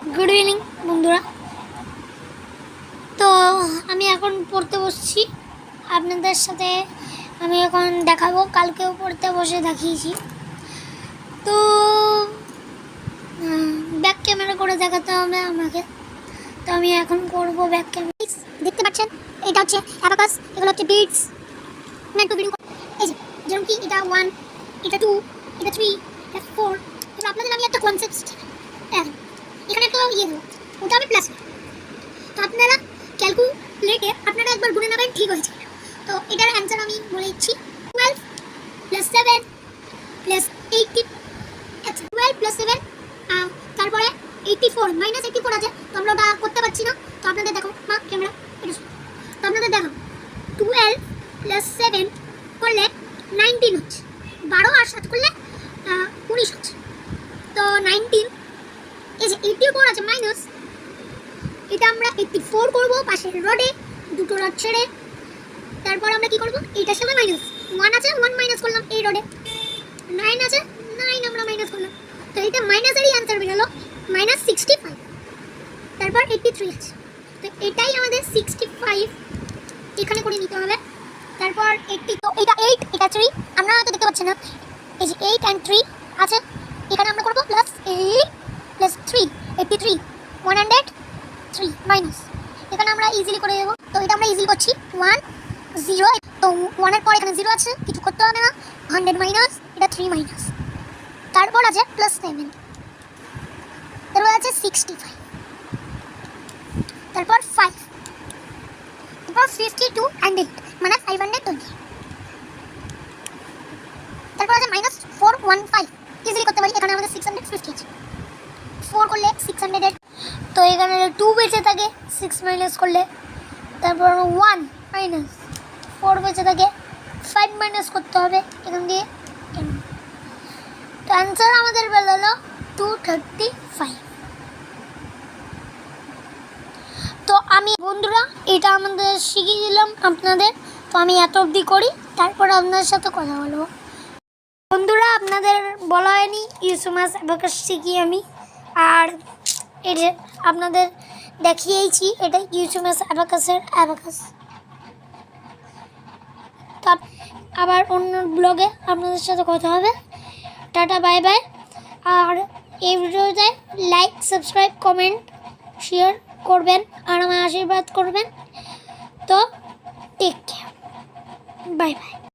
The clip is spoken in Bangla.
গুড ইভিনিং বন্ধুরা। তো আমি এখন পড়তে বসছি। আপনাদের সাথে আমি এখন দেখাবো। কালকেও পড়তে বসে দেখিয়েছি। তো ব্যাক ক্যামেরা করে দেখাতে হবে আমাকে। তো আমি এখন করব ব্যাক ক্যামেরা দেখতে পাচ্ছেন? এটা হচ্ছে অ্যাবাকাস এগুলো হচ্ছে বিটস একটু ভিডিও এই যে যেরকম কি, এটা ওয়ান এটা টু এটা থ্রি এটা ফোর এবার আপনাদের আমি একটা কনসেপ্ট এখানে একটা ইয়ে দেবো ওটা আমি প্লাস তো আপনারা ক্যালকুলেটে আপনারা একবার গুনে নেবেন, ঠিক হয়েছে তো এটার অ্যান্সার আমি বলে দিচ্ছি twelve plus seven plus eighty আচ্ছা টুয়েলভ প্লাস সেভেন তারপরে eighty four minus eighty four আছে, তো আমরা ওটা করতে পারছি না। তো আপনাদের দেখো, মা ক্যামেরা তো আপনাদের দেখো টুয়েলভ প্লাস সেভেন করলে নাইনটিন হচ্ছে, বারো আর সাত করলে উনিশ হচ্ছে। তো নাইনটিন এই যে এইটটি ফোর আছে মাইনাস এটা আমরা এইটটি ফোর করব, পাশের রডে দুটো রড ছেড়ে। তারপর আমরা কি করব? এইটার সাথে মাইনাস ওয়ান আছে ওয়ান মাইনাস করলাম এই রডে নাইন আছে নাইন আমরা মাইনাস করলাম। তো এটা মাইনাসেরই অ্যান্সার বেরোলো মাইনাস সিক্সটি ফাইভ তারপর এইটটি থ্রি আছে। তো এটাই আমাদের সিক্সটি ফাইভ এখানে করে নিতে হবে। তারপর এইটটি তো এটা এইট এটা থ্রি আমরা হয়তো দেখতে পাচ্ছি না। এই যে এইট অ্যান্ড থ্রি আছে। এখানে আমরা করব plus eight plus three eighty three one hundred three minus এখানে আমরা ইজিলি করে দেবো। তো এটা আমরা ইজিলি করছি। ওয়ান জিরো তো ওয়ানের পর এখানে জিরো আছে। কিছু করতে হবে না। হান্ড্রেড মাইনাস এটা থ্রি মাইনাস তারপর আছে প্লাস সেভেন তারপর আছে সিক্সটি ফাইভ তারপর ফাইভ তারপর ফিফটি টু অ্যান্ড এইট মানে ফাইভ হান্ড্রেড টোয়েন্টি তারপর আছে minus four one five easily করতে পারি। এখানে আমাদের সিক্স হান্ড্রেড ফিফটি আছে। ফোর করলে সিক্স হান্ড্রেডের তো এখানে টু বেঁচে থাকে সিক্স মাইনাস করলে। তারপর ওয়ান মাইনাস ফোর বেঁচে থাকে ফাইভ মাইনাস করতে হবে এখান দিয়ে। তো অ্যান্সার আমাদের বেরোলো টু থার্টি ফাইভ তো আমি বন্ধুরা, এটা আমাদের শিখিয়ে দিলাম আপনাদের। তো আমি এত অবধি করি, তারপর আপনাদের সাথে কথা বলব। বন্ধুরা, আপনাদের বলা হয়নি, ইউসুমাস অ্যাবাকাস শিখি আমি আর যে আপনাদের দেখিয়েইছি, এটা ইউসুমাস অ্যাবাকাসের অ্যাবাকাস। আবার অন্য ব্লগে আপনাদের সাথে কথা হবে। Tata, bye bye. আর এই ভিডিওতে লাইক সাবস্ক্রাইব কমেন্ট শেয়ার করবেন আর আমায় আশীর্বাদ করবেন। তো টেক কেয়ার বাই বাই।